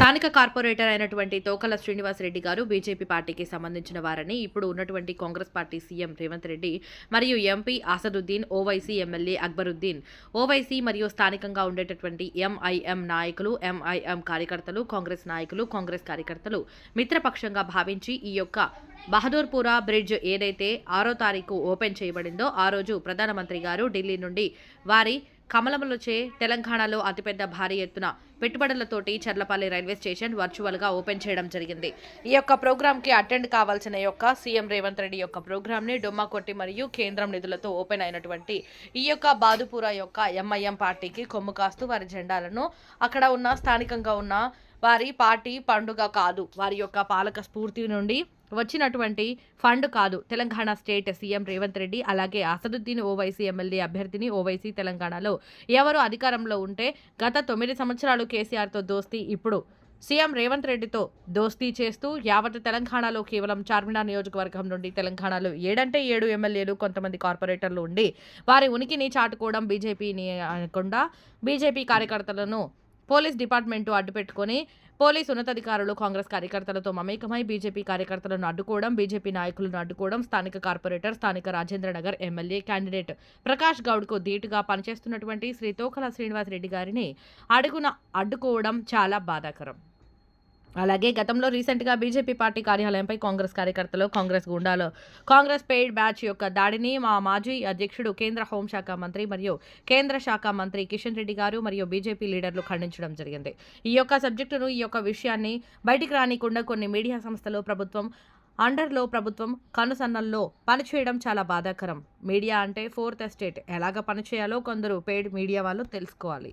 స్థానిక కార్పొరేటర్ అయినటువంటి తోకల శ్రీనివాసరెడ్డి గారు బీజేపీ పార్టీకి సంబంధించిన వారని ఇప్పుడు ఉన్నటువంటి కాంగ్రెస్ పార్టీ సీఎం రేవంత్ రెడ్డి మరియు ఎంపీ అసదుద్దీన్ ఓవైసీ ఎమ్మెల్యే అక్బరుద్దీన్. ఓవైసీ మరియు స్థానికంగా ఉండేటటువంటి ఎంఐఎం నాయకులు ఎంఐఎం కార్యకర్తలు కాంగ్రెస్ నాయకులు కాంగ్రెస్ కార్యకర్తలు మిత్రపక్షంగా భావించి ఈ యొక్క బహదూర్పురా బ్రిడ్జ్ ఏదైతే ఆరో తారీఖు ఓపెన్ చేయబడిందో ఆ రోజు ప్రధానమంత్రి గారు ఢిల్లీ నుండి వారి కమలములచే తెలంగాణలో అతిపెద్ద భారీ ఎత్తున పెట్టుబడులతోటి చర్లపల్లి రైల్వే స్టేషన్ వర్చువల్గా ఓపెన్ చేయడం జరిగింది. ఈ యొక్క ప్రోగ్రామ్కి అటెండ్ కావాల్సిన యొక్క సీఎం రేవంత్ రెడ్డి యొక్క ప్రోగ్రామ్ని డొమ్మా కొట్టి మరియు కేంద్రం నిధులతో ఓపెన్ అయినటువంటి ఈ యొక్క బాదుపుర యొక్క ఎంఐఎం పార్టీకి కొమ్ము కాస్తూ వారి జెండాలను అక్కడ ఉన్న స్థానికంగా ఉన్న వారి పార్టీ పండుగ కాదు వారి యొక్క పాలక స్ఫూర్తి నుండి వచ్చినటువంటి ఫండ్ కాదు. తెలంగాణ స్టేట్ సీఎం రేవంత్ రెడ్డి అలాగే అసదుద్దీన్ ఓవైసీ ఎమ్మెల్యే అభ్యర్థిని ఓవైసీ తెలంగాణలో ఎవరు అధికారంలో ఉంటే గత తొమ్మిది సంవత్సరాలు కేసీఆర్తో దోస్తీ ఇప్పుడు సీఎం రేవంత్ రెడ్డితో దోస్తీ చేస్తూ యావత్ తెలంగాణలో కేవలం చార్మినార్ నియోజకవర్గం నుండి తెలంగాణలో ఏడంటే ఏడు ఎమ్మెల్యేలు కొంతమంది కార్పొరేటర్లు ఉండి వారి ఉనికిని చాటుకోవడం బీజేపీని అనకుండా బీజేపీ కార్యకర్తలను పోలీస్ డిపార్ట్మెంటు అడ్డుపెట్టుకొని పోలీస్ ఉన్నతాధికారులు కాంగ్రెస్ కార్యకర్తలతో మమేకమై బీజేపీ కార్యకర్తలను అడ్డుకోవడం బీజేపీ నాయకులను అడ్డుకోవడం స్థానిక కార్పొరేటర్ స్థానిక రాజేంద్రనగర్ ఎమ్మెల్యే క్యాండిడేట్ ప్రకాష్ గౌడ్కు ధీటుగా పనిచేస్తున్నటువంటి శ్రీ తోకల శ్రీనివాసరెడ్డి గారిని అడుగున అడ్డుకోవడం చాలా బాధాకరం. అలాగే గతంలో రీసెంట్గా బీజేపీ పార్టీ కార్యాలయంపై కాంగ్రెస్ కార్యకర్తలు కాంగ్రెస్ గుండాలు కాంగ్రెస్ పెయిడ్ బ్యాచ్ యొక్క దాడిని మా మాజీ అధ్యక్షుడు కేంద్ర హోంశాఖ మంత్రి మరియు కేంద్ర శాఖ మంత్రి కిషన్ రెడ్డి గారు మరియు బీజేపీ లీడర్లు ఖండించడం జరిగింది. ఈ యొక్క సబ్జెక్టును ఈ యొక్క విషయాన్ని బయటికి రానికుండా కొన్ని మీడియా సంస్థలు ప్రభుత్వం అండర్లో ప్రభుత్వం కనుసన్నల్లో పనిచేయడం చాలా బాధాకరం. మీడియా అంటే ఫోర్త్ ఎస్టేట్. ఎలాగ పనిచేయాలో కొందరు పెయిడ్ మీడియా వాళ్ళు తెలుసుకోవాలి.